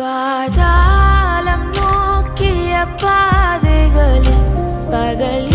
பாதாளம் நோக்கிய பாதைகளில் பகல்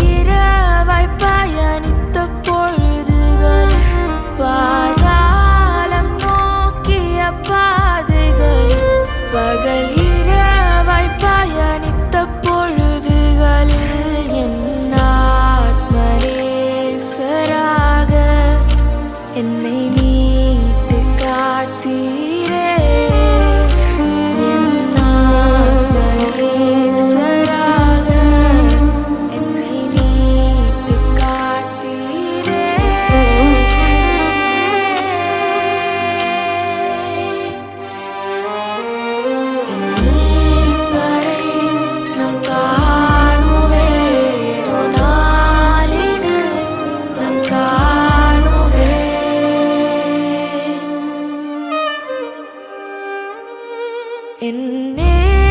in it.